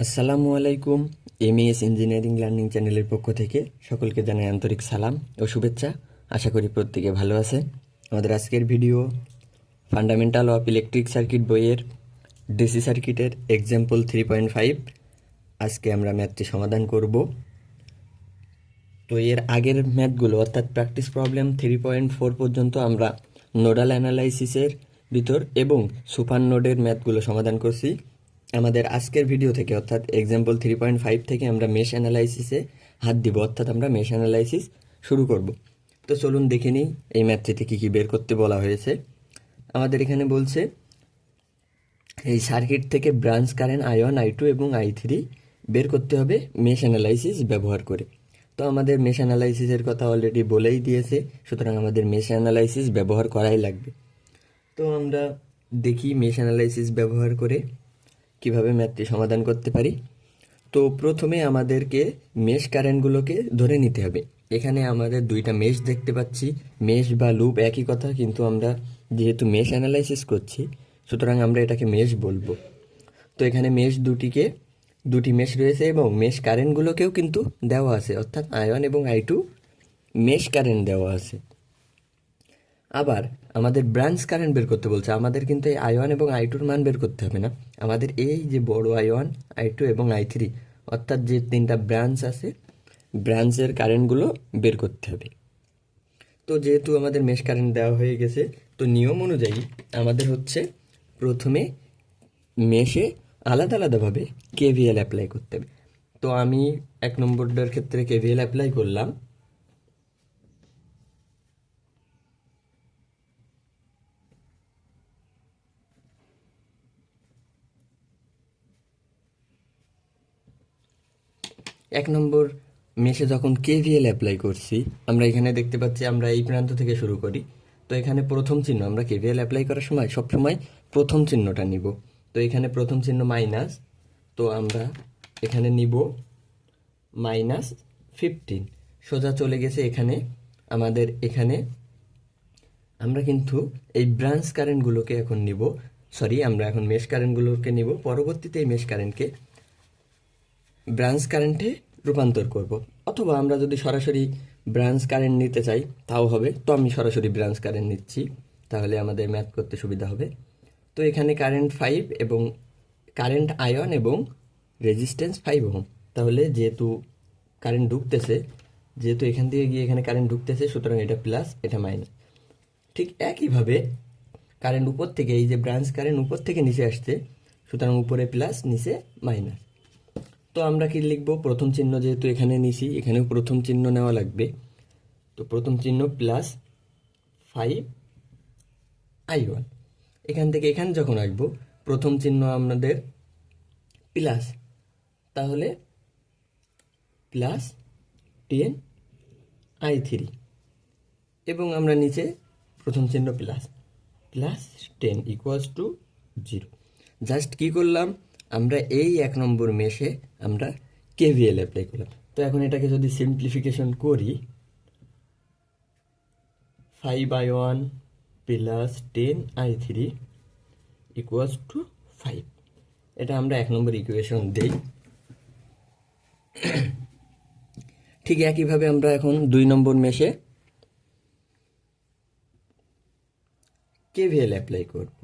আসসালামু আলাইকুম M MS engineering learning চ্যানেলের পক্ষ থেকে সকলকে জানাই আন্তরিক সালাম ও শুভেচ্ছা। আশা করি প্রত্যেকে ভালো আছে আমাদের আজকের video fundamental of electric circuit বইয়ের ডিসি সার্কিটের এক্সাম্পল থ্রি পয়েন্ট ফাইভ আজকে আমরা ম্যাথটি সমাধান করব। তো এর আগের ম্যাথগুলো, অর্থাৎ practice problem three point four পর্যন্ত আমরা নোডাল অ্যানালাইসিসের ভিতর এবং সুপার নোডের ম্যাথগুলো সমাধান করছি। আমাদের আজকের ভিডিও থেকে, অর্থাৎ এক্সাম্পল থ্রি পয়েন্ট ফাইভ থেকে আমরা মেশ অ্যানালাইসিসে হাত দিব। অর্থাৎ আমরা মেশ অ্যানালাইসিস শুরু করব। তো চলুন দেখে নিই এই ম্যাথটিতে কী কী বের করতে বলা হয়েছে। আমাদের এখানে বলছে, এই সার্কিট থেকে branch current I one I two এবং আই থ্রি বের করতে হবে মেশ অ্যানালাইসিস ব্যবহার করে। তো আমাদের মেশ অ্যানালাইসিসের কথা অলরেডি বলেই দিয়েছে, সুতরাং আমাদের মেশ অ্যানালাইসিস ব্যবহার করাই লাগবে। তো আমরা দেখি মেশ অ্যানালাইসিস ব্যবহার করে কীভাবে ম্যাথটি সমাধান করতে পারি? তো প্রথমে আমাদেরকে মেশ কারেন্টগুলোকে ধরে নিতে হবে। এখানে আমাদের দুইটা মেশ দেখতে পাচ্ছি। মেশ বা লুপ একই কথা, কিন্তু আমরা যেহেতু মেশ অ্যানালাইসিস করছি, সুতরাং আমরা এটাকে মেশ বলব। তো এখানে মেশ দুটিকে, দুটি মেশ রয়েছে এবং মেশ কারেন্টগুলোকেও কিন্তু দেওয়া আছে, অর্থাৎ আই ওয়ান এবং আই টু মেশ কারেন্ট দেওয়া আছে। আবার আমাদের ব্রাঞ্চ কারেন্ট বের করতে বলছে, আমাদের কিন্তু এই আই ওয়ান এবং আই টুর মান বের করতে হবে না। আমাদের এই যে বড় আই ওয়ান আই টু এবং আই থ্রি অর্থাৎ যে তিনটা ব্রাঞ্চ আছে ব্রাঞ্চের কারেন্টগুলো বের করতে হবে। তো যেহেতু আমাদের মেশ কারেন্ট দেওয়া হয়ে গেছে, তো নিয়ম অনুযায়ী আমাদের হচ্ছে প্রথমে মেশে আলাদা আলাদাভাবে কেভিএল অ্যাপ্লাই করতে হবে। তো আমি এক নম্বরটার ক্ষেত্রে কেভিএল অ্যাপ্লাই করলাম এক নম্বর মেসে যখন কেভিএল অ্যাপ্লাই করছি, আমরা এখানে দেখতে পাচ্ছি আমরা এই প্রান্ত থেকে শুরু করি। তো এখানে প্রথম চিহ্ন, আমরা কেভিএল অ্যাপ্লাই করার সময় সবসময় প্রথম চিহ্নটা নিব। তো এখানে প্রথম চিহ্ন মাইনাস তো আমরা এখানে নিব মাইনাস ফিফটিন সোজা চলে গেছে এখানে, আমাদের এখানে। আমরা কিন্তু এই ব্রাঞ্চ কারেন্টগুলোকে এখন নিব। সরি আমরা এখন মেশ কারেন্টগুলোকে নিব। পরবর্তীতে এই মেশ কারেন্টকে ব্রাঞ্চ কারেন্টে রূপান্তর করব। অথবা আমরা যদি সরাসরি ব্রাঞ্চ কারেন্ট নিতে চাই, তাও হবে। তো আমি সরাসরি ব্রাঞ্চ কারেন্ট নিচ্ছি, তাহলে আমাদের ম্যাথ করতে সুবিধা হবে। তো এখানে কারেন্ট ফাইভ এবং কারেন্ট আয়ন এবং রেজিস্ট্যান্স ফাইভ ওহম। তাহলে যেহেতু কারেন্ট ঢুকতেছে, যেহেতু এখান থেকে গিয়ে এখানে কারেন্ট ঢুকতেছে, সুতরাং এটা প্লাস এটা মাইনাস ঠিক একইভাবে কারেন্ট উপর থেকে, এই যে ব্রাঞ্চ কারেন্ট উপর থেকে নিচে আসছে, সুতরাং উপরে প্লাস নিচে মাইনাস তো আমরা কি লিখব? প্রথম চিহ্ন যেহেতু এখানে নিছি, এখানেও প্রথম চিহ্ন নেওয়া লাগবে। তো প্রথম চিহ্ন প্লাস ফাইভ আই ওয়ান এখান থেকে এখানে যখন আসব প্রথম চিহ্ন আমাদের প্লাস তাহলে প্লাস টেন আই থ্রি এবং আমরা নিচে প্রথম চিহ্ন plus plus ten equals to zero just কী করলাম? আমরা এই এক নম্বর মেশে আমরা কেভিএল অ্যাপ্লাই করলাম। তো এখন এটাকে যদি সিম্পলিফিকেশন করি five I one plus ten I three equals to five এটা আমরা এক নম্বর ইকুয়েশন দেই। ঠিক একইভাবে আমরা এখন দুই নম্বর মেশে কেভিএল অ্যাপ্লাই করব।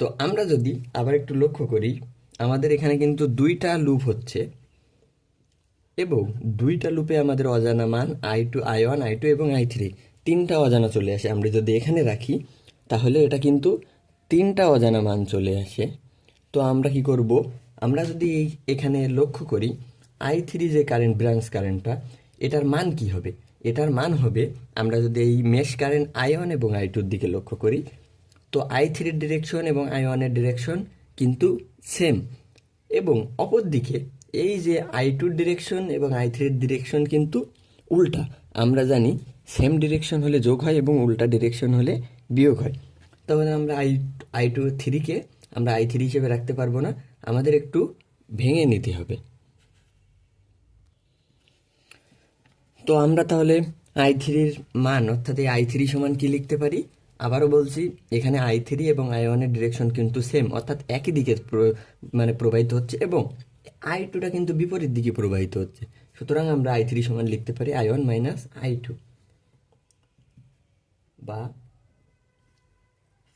তো আমরা যদি আবার একটু লক্ষ্য করি আমাদের এখানে কিন্তু দুইটা লুপ হচ্ছে। এবং দুইটা লুপে আমাদের অজানা মান I two I one I two এবং আই থ্রি তিনটা অজানা চলে আসে। আমরা যদি এখানে রাখি, তাহলে এটা কিন্তু তিনটা অজানা মান চলে আসে। তো আমরা কি করব? আমরা যদি এই এখানে লক্ষ্য করি আই থ্রি যে কারেন্ট ব্রাঞ্চ কারেন্টটা এটার মান কি হবে? এটার মান হবে, আমরা যদি এই মেশ কারেন্ট আই ওয়ান এবং আই টুর দিকে লক্ষ্য করি, তো আই থ্রির ডিরেকশন এবং আই ওয়ানের ডিরেকশন কিন্তু সেম এবং অপরদিকে এই যে আই টুর ডিরেকশন এবং আই থ্রির ডিরেকশন কিন্তু উল্টা। আমরা জানি সেম ডিরেকশন হলে যোগ হয় এবং উল্টা ডিরেকশন হলে বিয়োগ হয়। তাহলে আমরা আই আই টু থ্রিকে আমরা আই থ্রি হিসেবে রাখতে পারব না। আমাদের একটু ভেঙে নিতে হবে। তো আমরা তাহলে আই থ্রির মান, অর্থাৎ এই আই থ্রি সমান কি লিখতে পারি? আবারও বলছি, এখানে আই থ্রি এবং আই ওয়ানের ডিরেকশন কিন্তু সেম অর্থাৎ একই দিকে মানে প্রবাহিত হচ্ছে এবং আই টুটা কিন্তু বিপরীত দিকে প্রবাহিত হচ্ছে। সুতরাং আমরা আই থ্রি সমান লিখতে পারি I one minus I two বা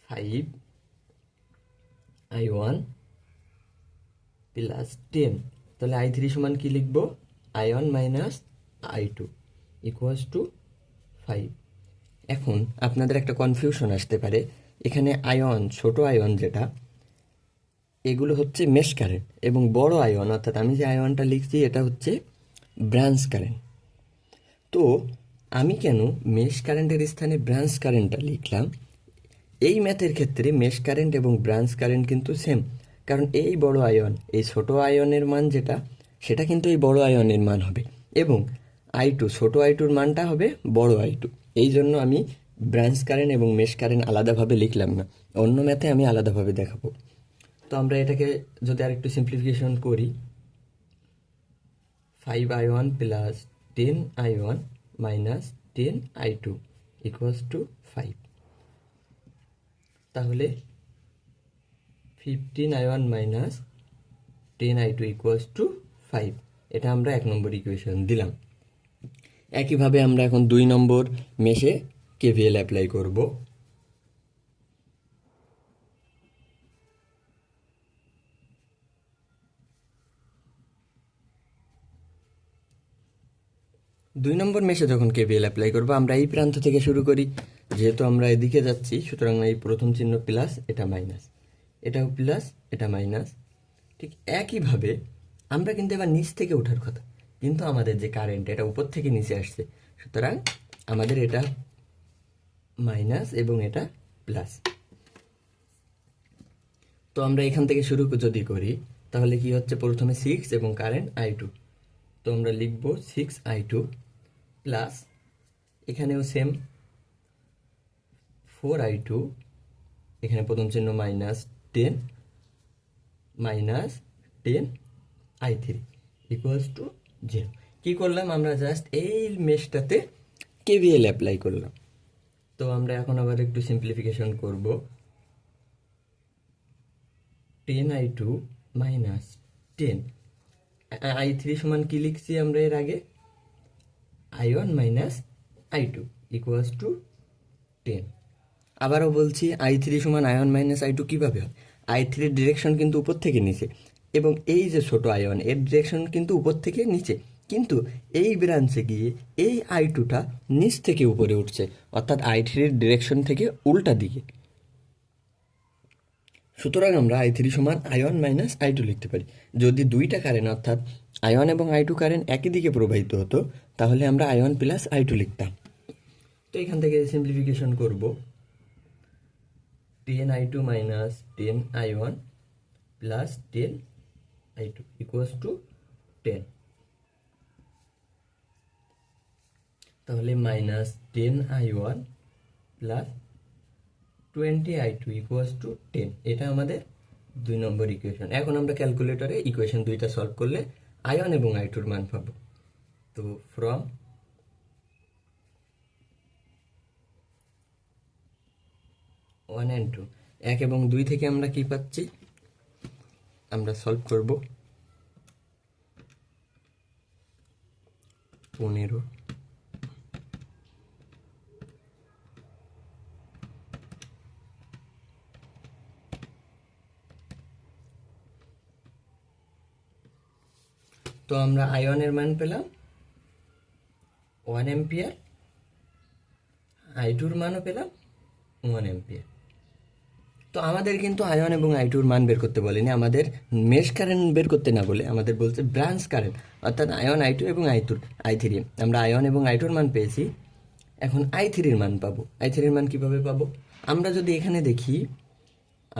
five I one plus ten তাহলে আই থ্রি সমান কি লিখব? I one minus I two equals to five এখন আপনাদের একটা কনফিউশন আসতে পারে। এখানে আয়ন ছোট আয়ন যেটা, এগুলো হচ্ছে মেশ কারেন্ট এবং বড় আয়ন অর্থাৎ আমি যে আয়নটা লিখছি, এটা হচ্ছে ব্রাঞ্চ কারেন্ট তো আমি কেন মেশ কারেন্টের স্থানে ব্রাঞ্চ কারেন্টটা লিখলাম? এই ম্যাথের ক্ষেত্রে মেশ কারেন্ট এবং ব্রাঞ্চ কারেন্ট কিন্তু সেম কারণ এই বড় আয়ন এই ছোট আয়নের মান যেটা, সেটা কিন্তু এই বড় আয়নের মান হবে। এবং আই টু ছোটো আই টুর মানটা হবে বড় আই টু এই জন্য আমি ব্রাঞ্চ কারেন্ট এবং মেশ কারেন্ট আলাদাভাবে লিখলাম না। অন্য ম্যাথে আমি আলাদাভাবে দেখাবো। তো আমরা এটাকে যদি আর একটু সিম্পলিফিকেশন করি five I one plus ten I one minus ten I two equals to five তাহলে fifteen I one minus ten I two equals to five এটা আমরা এক নম্বর ইকুয়েশন দিলাম। একইভাবে আমরা এখন দুই নম্বর মেশে কেভিএল অ্যাপ্লাই করব। দুই নম্বর মেশে যখন কেভিএল অ্যাপ্লাই করব, আমরা এই প্রান্ত থেকে শুরু করি। যেহেতু আমরা এদিকে যাচ্ছি, সুতরাং এই প্রথম চিহ্ন প্লাস এটা মাইনাস এটাও প্লাস এটা মাইনাস ঠিক একইভাবে আমরা কিন্তু এবার নিচ থেকে ওঠার কথা। কিন্তু আমাদের যে কারেন্ট এটা উপর থেকে নিচে আসছে। সুতরাং আমাদের এটা মাইনাস এবং এটা প্লাস তো আমরা এখান থেকে শুরু যদি করি, তাহলে কি হচ্ছে? প্রথমে সিক্স এবং কারেন্ট আই টু তো আমরা লিখব সিক্স আই টু প্লাস এখানেও সেম ফোর আই টু এখানে প্রথম চিহ্ন minus ten minus ten I three equals to zero কী করলাম? আমরা জাস্ট এই মেশটাতে কেভিএল অ্যাপ্লাই করলাম। তো আমরা এখন আবার একটু সিম্পলিফিকেশন করব। Ten I two minus ten I three সমান কি লিখছি আমরা এর আগে? I one minus I two equals to ten আবারও বলছি আই থ্রি সমান I one minus I two কীভাবে হয়? আই থ্রির ডিরেকশন কিন্তু উপর থেকে নিচে। এবং এই যে ছোট আয়ন, এর ডিরেকশন কিন্তু উপর থেকে নিচে। কিন্তু এই ব্রাঞ্চে গিয়ে এই আই টুটা নিচ থেকে উপরে উঠছে, অর্থাৎ আই থ্রির ডিরেকশন থেকে উল্টা দিকে। সুতরাং আমরা আই থ্রি সমান I one minus I two লিখতে পারি। যদি দুইটা কারেন্ট অর্থাৎ আয়ন এবং আই টু কারেন্ট একই দিকে প্রবাহিত হতো, তাহলে আমরা আয়ন প্লাস আই টু লিখতাম। তো এখান থেকে সিম্পলিফিকেশন করব। Ten I two minus ten I one plus ten I two equals to ten তাহলে minus ten I one plus twenty I two equals to ten এটা আমাদের দুই নম্বর ইকুয়েশন এখন আমরা ক্যালকুলেটরে ইকুয়েশন দুইটা সলভ করলে আয়ন এবং আই টুর মান পাবো। তো ফ্রম ওয়ান অ্যান্ড টু এক এবং দুই থেকে আমরা কি পাচ্ছি? আমরা সলভ করব। পনেরো। তো আমরা আয়নের মান পেলাম। ওয়ান এম্পিয়ার আই টুর মানও পেলাম। ওয়ান এম্পিয়ার তো আমাদের কিন্তু আয়ন এবং আই টুর মান বের করতে বলেনি, আমাদের মেশ কারেন্ট বের করতে না বলে আমাদের বলছে ব্রাঞ্চ কারেন্ট, অর্থাৎ আয়ন আই টু এবং আই টুর আই থ্রি। আমরা আয়ন এবং আই টুর মান পেয়েছি, এখন আই থ্রির মান পাবো। আই থ্রির মান কীভাবে পাবো? আমরা যদি এখানে দেখি,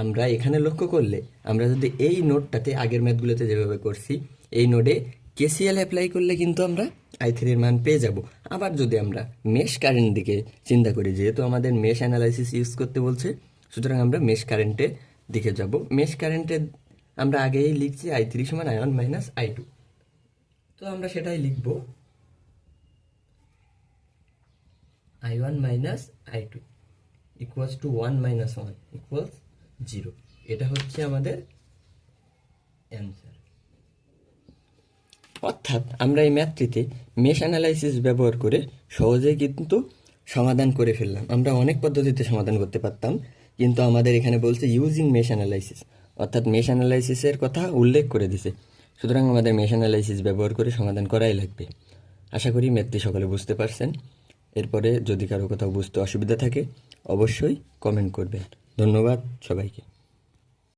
আমরা এখানে লক্ষ্য করলে আমরা যদি এই নোটটাতে আগের ম্যাথগুলোতে যেভাবে করছি, এই নোডে কেসিএল অ্যাপ্লাই করলে কিন্তু আমরা আই থ্রির মান পেয়ে যাব। আবার যদি আমরা মেশ কারেন্ট দিকে চিন্তা করি, যেহেতু আমাদের মেশ অ্যানালাইসিস ইউজ করতে বলছে সুতরাং আমরা মেশ কারেন্টের দিকে যাব। মেশ কারেন্টে আমরা আগেই লিখছি আই থ্রি সমান I one minus I two তো আমরা সেটাই লিখব। I one minus I two equals to one minus one equals zero এটা হচ্ছে আমাদের অ্যান্সার অর্থাৎ আমরা এই ম্যাথটিতে মেশ অ্যানালাইসিস ব্যবহার করে সহজেই কিন্তু সমাধান করে ফেললাম। আমরা অনেক পদ্ধতিতে সমাধান করতে পারতাম। কিন্তু আমাদের এখানে বলছে ইউজিং মেশ অ্যানালাইসিস অর্থাৎ মেশ অ্যানালাইসিসের কথা উল্লেখ করে দিছে। সুতরাং আমাদের মেশ অ্যানালাইসিস ব্যবহার করে সমাধান করাই লাগবে। আশা করি মেত্রী সকলে বুঝতে পারছেন। এরপরে যদি কারও কোথাও বুঝতে অসুবিধা থাকে, অবশ্যই কমেন্ট করবেন। ধন্যবাদ সবাইকে।